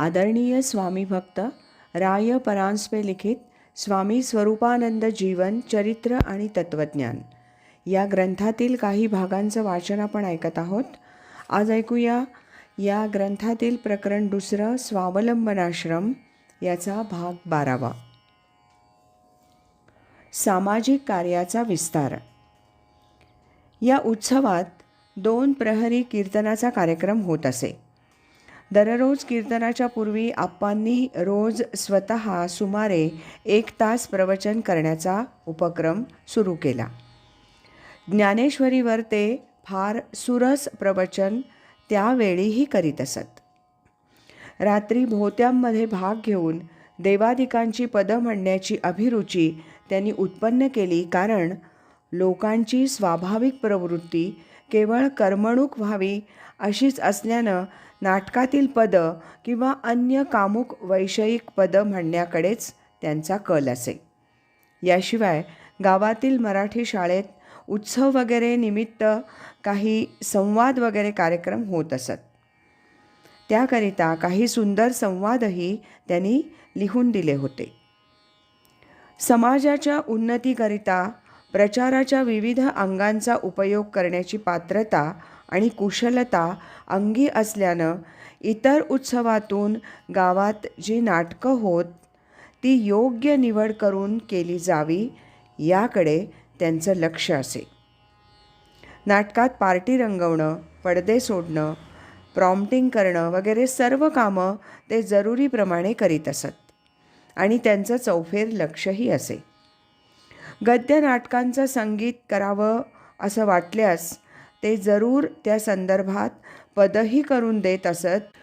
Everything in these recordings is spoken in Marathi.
आदरणीय स्वामी भक्त राय परांजपे लिखित स्वामी स्वरूपानंद जीवन चरित्र आणि तत्त्वज्ञान. या ग्रंथातील काही भागांचं वाचन आपण ऐकत आहोत. आज ऐकूया या ग्रंथातील प्रकरण दुसरं स्वावलंबनाश्रम याचा भाग बारावा. सामाजिक कार्याचा विस्तार. या उत्सवात दोन प्रहरी कीर्तनाचा कार्यक्रम होत असे. दररोज कीर्तनाच्या पूर्वी आप्पांनी रोज स्वतः सुमारे एक तास प्रवचन करण्याचा उपक्रम सुरू केला. ज्ञानेश्वरीवर ते फार सुरस प्रवचन त्यावेळीही करीत असत. रात्री भोवत्यांमध्ये भाग घेऊन देवादिकांची पदं म्हणण्याची अभिरुची त्यांनी उत्पन्न केली कारण लोकांची स्वाभाविक प्रवृत्ती केवळ करमणूक व्हावी अशीच असल्यानं नाटकातील पदं किंवा अन्य कामुक वैषयिक पदं म्हणण्याकडेच त्यांचा कल असे. याशिवाय गावातील मराठी शाळेत उत्सव वगैरे निमित्त काही संवाद वगैरे कार्यक्रम होत असत. त्याकरिता काही सुंदर संवादही त्यांनी लिहून दिले होते. समाजाच्या उन्नतीकरिता प्रचाराच्या विविध अंगांचा उपयोग करण्याची पात्रता आणि कुशलता अंगी असल्यानं इतर उत्सवातून गावात जी नाटकं होत ती योग्य निवड करून केली जावी याकडे त्यांचं लक्ष असे. नाटकात पार्टी रंगवणं पडदे सोडणं प्रॉम्प्टिंग करणं वगैरे सर्व कामं ते जरुरीप्रमाणे करीत असत आणि त्यांचं चौफेर लक्षही असे. गद्य नाटकांचं संगीत करावं असं वाटल्यास ते जरूर त्या संदर्भात पदही करून देत असत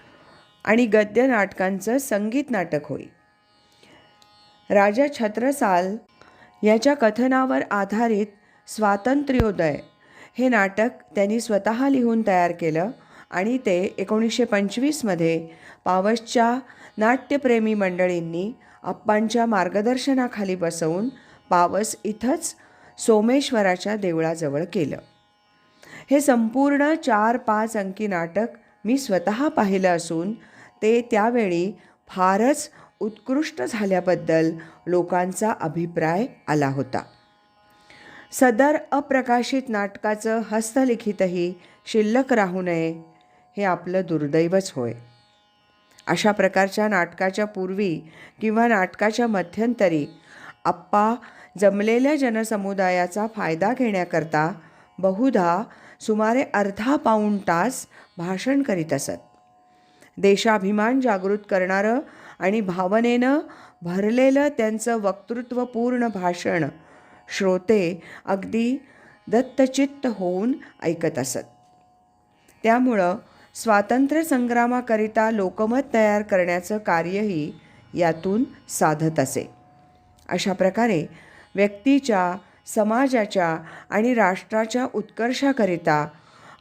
आणि गद्य नाटकांचं संगीत नाटक होई. राजा छत्रसाल याच्या कथनावर आधारित स्वातंत्र्योदय हे नाटक त्यांनी स्वतः लिहून तयार केलं आणि ते एकोणीसशे पंचवीसमध्ये पावसच्या नाट्यप्रेमी मंडळींनी अप्पांच्या मार्गदर्शनाखाली बसवून पावस इथंच सोमेश्वराच्या देवळाजवळ केलं. हे संपूर्ण चार पाच अंकी नाटक मी स्वतः पाहिलं असून ते त्यावेळी फारच उत्कृष्ट झाल्याबद्दल लोकांचा अभिप्राय आला होता. सदर अप्रकाशित नाटकाचं हस्तलिखितही शिल्लक राहू नये हे आपलं दुर्दैवच होय. अशा प्रकारच्या नाटकाच्या पूर्वी किंवा नाटकाच्या मध्यंतरी आप्पा जमलेल्या जनसमुदायाचा फायदा घेण्याकरता बहुधा सुमारे अर्धा पाऊण तास भाषण करीत असत. देशाभिमान जागृत करणारं आणि भावनेनं भरलेलं त्यांचं वक्तृत्वपूर्ण भाषण श्रोते अगदी दत्तचित्त होऊन ऐकत असत. त्यामुळं स्वातंत्र्य संग्रामाकरिता लोकमत तयार करण्याचं कार्यही यातून साधत असे. अशा प्रकारे व्यक्तीच्या समाजाच्या आणि राष्ट्राच्या उत्कर्षाकरिता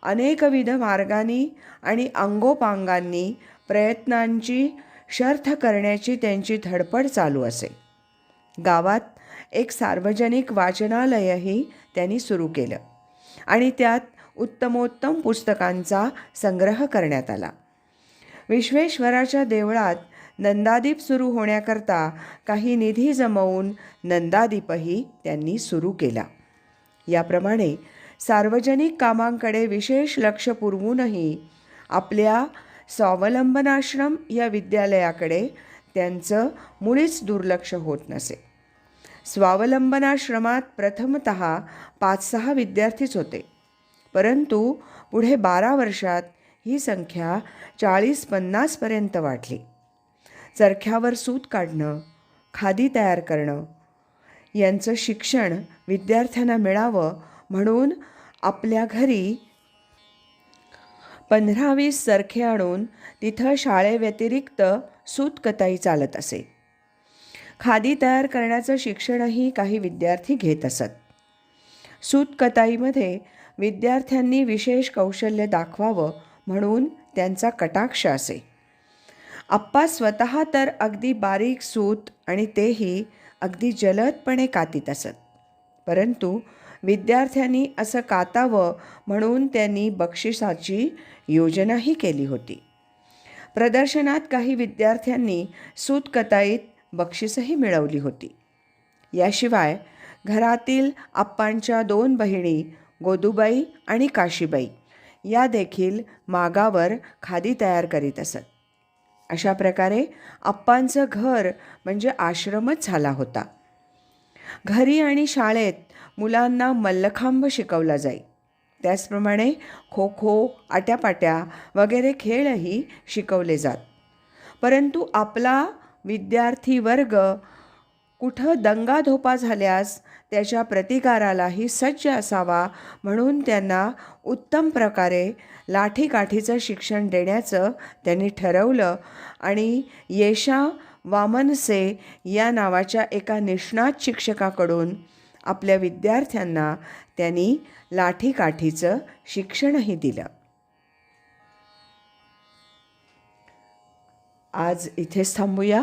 अनेकविध मार्गांनी आणि अंगोपांगांनी प्रयत्नांची शर्थ करण्याची त्यांची धडपड चालू असे. गावात एक सार्वजनिक वाचनालयही त्यांनी सुरू केलं आणि त्यात उत्तमोत्तम पुस्तकांचा संग्रह करण्यात आला. विश्वेश्वराच्या देवळात नंदादीप सुरू होण्याकरता काही निधी जमवून नंदादीपही त्यांनी सुरू केला. याप्रमाणे सार्वजनिक कामांकडे विशेष लक्ष पुरवूनही आपल्या स्वावलंबनाश्रम या विद्यालयाकडे त्यांचं मुळीच दुर्लक्ष होत नसे. स्वावलंबनाश्रमात प्रथमत पाच सहा विद्यार्थीच होते. परंतु पुढे बारा वर्षात ही संख्या चाळीस पन्नासपर्यंत वाढली. चरख्यावर सूत काढणं खादी तयार करणं. यांचं शिक्षण विद्यार्थ्यांना मिळावं म्हणून आपल्या घरी पंधरा वीस चरखे आणून तिथं शाळेव्यतिरिक्त सूतकताई चालत असे. खादी तयार करण्याचं शिक्षणही काही विद्यार्थी घेत असत. सूतकताईमध्ये विद्यार्थ्यांनी विशेष कौशल्य दाखवावं म्हणून त्यांचा कटाक्ष असे. आप्पा स्वतः तर अगदी बारीक सूत आणि तेही अगदी जलदपणे कातीत असत. परंतु विद्यार्थ्यांनी असं कातावं म्हणून त्यांनी बक्षिसाची योजनाही केली होती. प्रदर्शनात काही विद्यार्थ्यांनी सूतकताईत बक्षिसही मिळवली होती. याशिवाय घरातील आप्पांच्या दोन बहिणी गोदूबाई आणि काशीबाई या देखील मागावर खादी तयार करीत असत. अशा प्रकारे आप्पांचं घर म्हणजे आश्रमच झाला होता. घरी आणि शाळेत मुलांना मल्लखांब शिकवला जाई. त्याचप्रमाणे खो खो आट्यापाट्या वगैरे खेळही शिकवले जात. परंतु आपला विद्यार्थी वर्ग कुठं दंगाधोपा झाल्यास त्याच्या प्रतिकारालाही सज्ज असावा म्हणून त्यांना उत्तम प्रकारे लाठीकाठीचं शिक्षण देण्याचं त्यांनी ठरवलं. आणि येशा वामनसे या नावाच्या एका निष्णात शिक्षकाकडून आपल्या विद्यार्थ्यांना त्यांनी लाठीकाठीचं शिक्षणही दिलं. आज इथेच थांबूया.